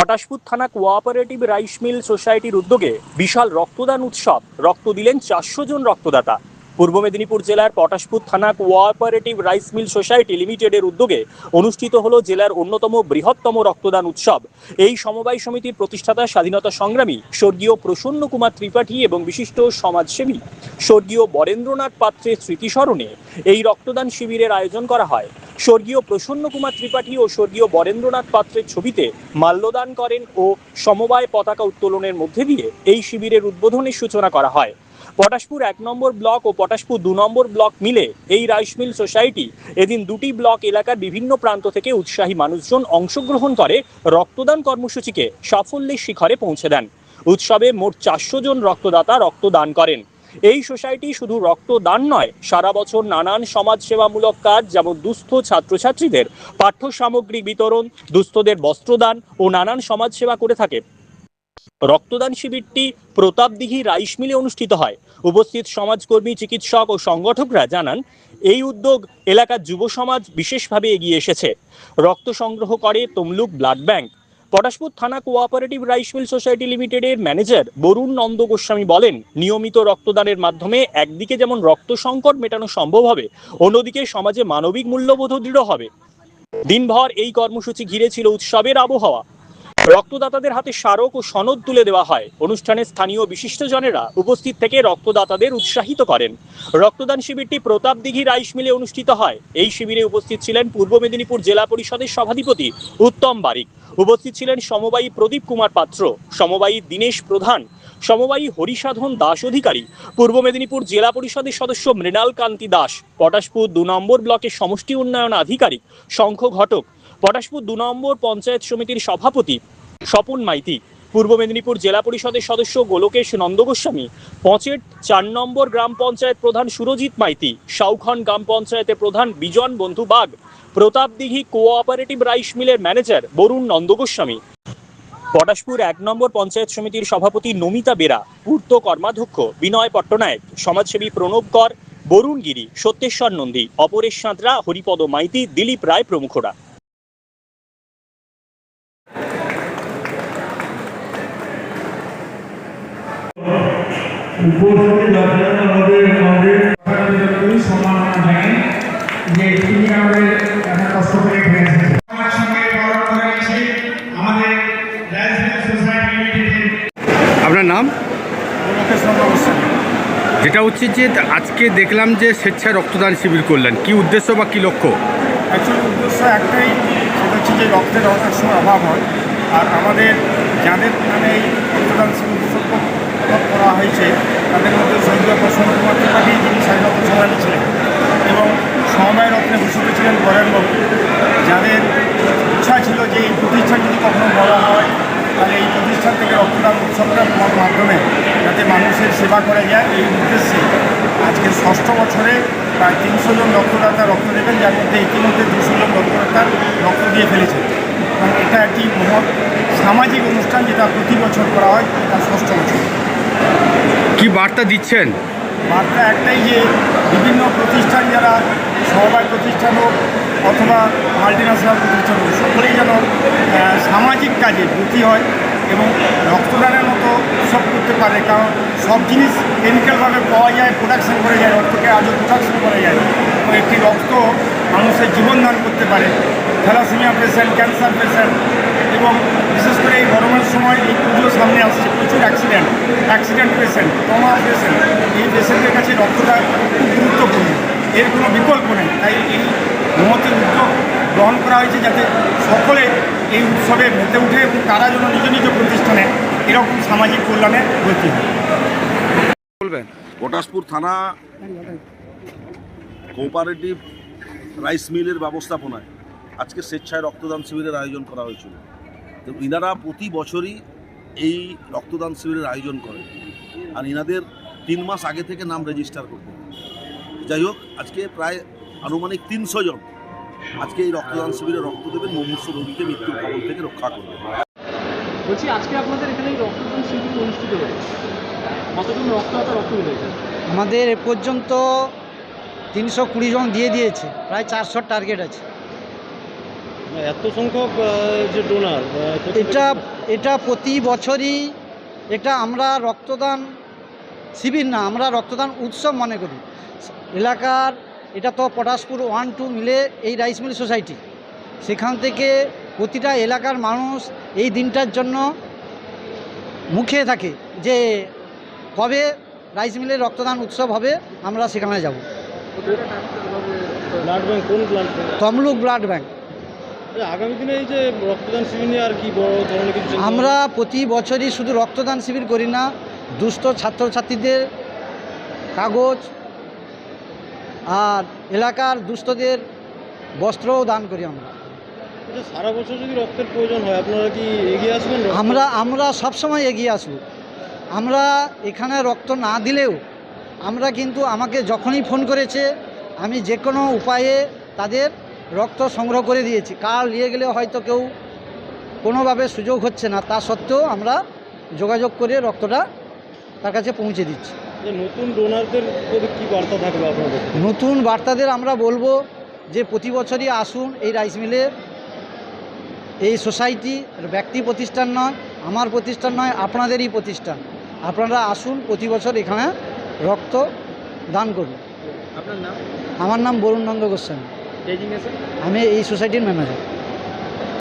পটাশপুর থানা cooperative rice মিল সোসাইটির উদ্যোগে বিশাল রক্তদান উৎসব। রক্ত দিলেন চারশো জন রক্তদাতা। পূর্ব মেদিনীপুর জেলার পটাশপুর থানা কোঅপারেটিভ রাইস মিল সোসাইটি লিমিটেডের উদ্যোগে অনুষ্ঠিত হলো জেলার অন্যতম বৃহত্তম রক্তদান উৎসব। এই সমবায় সমিতির প্রতিষ্ঠাতা স্বাধীনতা সংগ্রামী স্বর্গীয় প্রসন্ন কুমার ত্রিপাঠী এবং বিশিষ্ট সমাজসেবী স্বর্গীয় বরেন্দ্রনাথ পাত্রের স্মৃতিস্মরণে এই রক্তদান শিবিরের আয়োজন করা হয়। স্বর্গীয় প্রসন্ন কুমার ত্রিপাঠী ও স্বর্গীয় বরেন্দ্রনাথ পাত্রের ছবিতে মাল্যদান করেন ও সমবায় পতাকা উত্তোলনের মধ্যে দিয়ে এই শিবিরের উদ্বোধনের সূচনা করা হয়। পটাশপুর এক নম্বর ব্লক ও পটাশপুর দু নম্বর ব্লক মিলে এই রাইস মিল সোসাইটি এদিন দুটি ব্লক এলাকার বিভিন্ন প্রান্ত থেকে উৎসাহী মানুষজন অংশগ্রহণ করে রক্তদান কর্মসূচিকে সাফল্যের শিখরে পৌঁছে দেন। উৎসবে মোট চারশো জন রক্তদাতা রক্তদান করেন। এই সোসাইটি শুধু রক্তদান নয়, সারা বছর নানান সমাজসেবামূলক কাজ যেমন দুস্থ ছাত্রছাত্রীদের পাঠ্য সামগ্রী বিতরণ, দুস্থদের বস্ত্রদান ও নানান সমাজসেবা করে থাকে। রক্তদান শিবিরটি প্রতাপদিঘি রাইস মিলে অনুষ্ঠিত হয়। উপস্থিত সমাজকর্মী, চিকিৎসক ও সংগঠকরা জানান, এই উদ্যোগ এলাকার যুব সমাজ বিশেষভাবে এগিয়ে এসেছে। রক্ত সংগ্রহ করে তমলুক ব্লাড ব্যাংক। পটাশপুর থানা কোঅপারেটিভ রাইস মিল সোসাইটি লিমিটেডের ম্যানেজার বরুণ নন্দ গোস্বামী বলেন, নিয়মিত রক্তদানের মাধ্যমে একদিকে যেমন রক্ত সংকট মেটানো সম্ভব হবে, অন্যদিকে সমাজে মানবিক মূল্যবোধ দৃঢ় হবে। দিনভর এই কর্মসূচি ঘিরে ছিল উৎসবের আবহাওয়া। রক্তদাতাদের হাতে স্মারক ও সনদ তুলে দেওয়া হয়। অনুষ্ঠানে স্থানীয় বিশিষ্টজনেরা উপস্থিত থেকে রক্তদাতাদের উৎসাহিত করেন। রক্তদান শিবিরটি প্রতাপদিঘি রাইস মিলে অনুষ্ঠিত হয়। এই শিবিরে উপস্থিত ছিলেন পূর্ব মেদিনীপুর জেলা পরিষদের সভাধিপতি উত্তম বারিক। উপস্থিত ছিলেন সমবায়ী প্রদীপ কুমার পাত্র, সমবায়ী দীনেশ প্রধান, সমবায়ী হরিসাধন দাস অধিকারী, পূর্ব মেদিনীপুর জেলা পরিষদের সদস্য মৃণাল কান্তি দাস, পটাশপুর দু নম্বর ব্লকের সমষ্টি উন্নয়ন আধিকারিক, শঙ্খ ঘটক পটাশপুর দু নম্বর পঞ্চায়েত সমিতির সভাপতি স্বপন মাইতি, পূর্ব মেদিনীপুর জেলা পরিষদের সদস্য গোলকেশ নন্দগোস্বামী পঁচের চার নম্বর গ্রাম পঞ্চায়েত প্রধান সুরজিৎ মাইতি, সাউখন গ্রাম পঞ্চায়েতের প্রধান বিজন বন্ধু বাগ প্রতাপদিঘি কোঅপারেটিভ রাইস মিলের ম্যানেজার বরুণ নন্দগোস্বামী। পটাশপুর এক নম্বর পঞ্চায়েত সমিতির সভাপতি নমিতা বেরা, পূর্ত কর্মাধ্যক্ষ বিনয় পট্টনায়ক, সমাজসেবী প্রণব কর, বরুণ গিরি, সত্যেশ্বর নন্দী, অপরেশ সাঁতরা, হরিপদ মাইতি, দিলীপ রায় প্রমুখরা। উপস্থিত আমাদের আমাদের জানাই যে তিনি আমাদের এত কষ্ট করে আপনার নাম? যেটা হচ্ছে যে আজকে দেখলাম যে স্বেচ্ছায় রক্তদান শিবির করলেন। কি উদ্দেশ্য বা কি লক্ষ্য? অ্যাকচুয়ালি উদ্দেশ্য একটাই সেটা হচ্ছে যে রক্তের অনেক সময় অভাব হয়। আর আমাদের যাদের নামে এই রক্তদান শিবির উৎসর্গ করা হয়েছে, তাদের মধ্যে স্বর্গীয় প্রসন্ন কুমার ত্রিপাঠী যিনি স্বাধীনতা সংগ্রামী ছিলেন এবং সমবায় রত্নে ভূষিত ছিলেন বরেন্দ্রবাবু। যাদের ইচ্ছা ছিল যে এই প্রতিষ্ঠান যদি কখনো বড় হয়, তাহলে এই প্রতিষ্ঠান থেকে রক্তদান উৎসবটার মাধ্যমে যাতে মানুষের সেবা করা যায়, এই উদ্দেশ্যে আজকে ষষ্ঠ বছরে প্রায় তিনশো জন রক্তদাতা রক্ত দেবেন যার মধ্যে ইতিমধ্যে দুশো জন রক্তদাতা রক্ত দিয়ে ফেলেছে এটা একটি মহৎ সামাজিক অনুষ্ঠান যেটা প্রতি বছর করা হয়, এটা ষষ্ঠ বছর। কি বার্তা দিচ্ছেন? বার্তা একটাই যে বিভিন্ন প্রতিষ্ঠান যারা সমবায় প্রতিষ্ঠান হোক অথবা মাল্টিন্যাশনাল প্রতিষ্ঠান হোক, সকলেই যেন সামাজিক কাজে ব্রতী হয় এবং রক্তদানের মতো উৎসব করতে পারে। কারণ সব জিনিস কেমিক্যালভাবে পাওয়া যায় প্রোডাকশন করে যায়, রক্তকে আজও প্রোডাকশন করা যায়। এবং একটি রক্ত মানুষের জীবন দান করতে পারে। থ্যালাসেমিয়া পেশেন্ট ক্যান্সার পেশেন্ট এবং বিশেষ করে এই গরমের সময় এই পুজো সামনে আসছে, প্রচুর অ্যাক্সিডেন্ট পেশেন্ট টমা পেশেন্ট এই পেশেন্টের কাছে রক্তটা খুব গুরুত্বপূর্ণ। এর কোনো বিকল্প নেই। তাই এই মহতের উদ্যোগ গ্রহণ করা হয়েছে যাতে সকলে এই উৎসবে মেতে উঠে এবং তারা যেন নিজ নিজ প্রতিষ্ঠানে এরকম সামাজিক কল্যাণে ব্রতী হয়। বলবেন। পটাশপুর থানা কোঅপারেটিভ রাইস মিলের ব্যবস্থাপনায় আজকে স্বেচ্ছায় রক্তদান শিবিরের আয়োজন করা হয়েছিল। তো ইনারা প্রতি বছরই এই রক্তদান শিবিরের আয়োজন করেন আর ইনাদের তিন মাস আগে থেকে নাম রেজিস্টার করতে যাই হোক আজকে প্রায় আনুমানিক তিনশো জন আজকে এই রক্তদান শিবিরে রক্ত দেবেন মুমূর্ষ রোগীকে মৃত্যুর কবল থেকে রক্ষা করবে বলছি আজকে আপনাদের এখানে রক্তদান শিবির অনুষ্ঠিত হয়েছে। কতজন রক্তদাতা রক্ত দিয়েছে আমাদের এ পর্যন্ত তিনশো কুড়ি জন দিয়ে দিয়েছে প্রায় চারশো টার্গেট আছে। এত সংখ্যক যে ডোনার এটা এটা প্রতি বছরই এটা আমরা রক্তদান শিবির না আমরা রক্তদান উৎসব মনে করি। এলাকার এটা তো পটাশপুর ওয়ান টু মিলে এই রাইস মিল সোসাইটি। সেখান থেকে প্রতিটা এলাকার মানুষ এই দিনটার জন্য মুখে থাকে যে কবে রাইস মিলের রক্তদান উৎসব হবে আমরা সেখানে যাব। Tamluk blood bank. আগামী দিনে এই যে রক্তদান শিবির নিয়ে আর কি বড় ধরনের কিছু আমরা প্রতি বছরই শুধু রক্তদান শিবির করি না দুস্থ ছাত্রছাত্রীদের কাগজ আর এলাকার দুস্থদের বস্ত্রও দান করি আমরা। আচ্ছা, সারা বছর যদি রক্তের প্রয়োজন হয় আপনারা কি এগিয়ে আসবেন আমরা আমরা সবসময় এগিয়ে আসব। আমরা এখানে রক্ত না দিলেও আমরা কিন্তু আমাকে যখনই ফোন করেছে আমি যে কোনো উপায়ে তাদের রক্ত সংগ্রহ করে দিয়েছি। কাল নিয়ে গেলে হয়তো কেউ কোনোভাবে সুযোগ হচ্ছে না। তা সত্ত্বেও আমরা যোগাযোগ করে রক্তটা তার কাছে পৌঁছে দিচ্ছি। যে নতুন ডোনারদের প্রতি কি বার্তা থাকবে আপনাদের? নতুন বার্তাদের আমরা বলব যে প্রতি বছরই আসুন এই রাইস মিলে এই সোসাইটি ব্যক্তি প্রতিষ্ঠান নয় আমার প্রতিষ্ঠান নয় আপনাদেরই প্রতিষ্ঠান। আপনারা আসুন প্রতি বছর এখানে রক্ত দান করুন। আপনার নাম? আমার নাম বরুণ নন্দ গোস্বামী। আমি এই সোসাইটির ম্যানেজার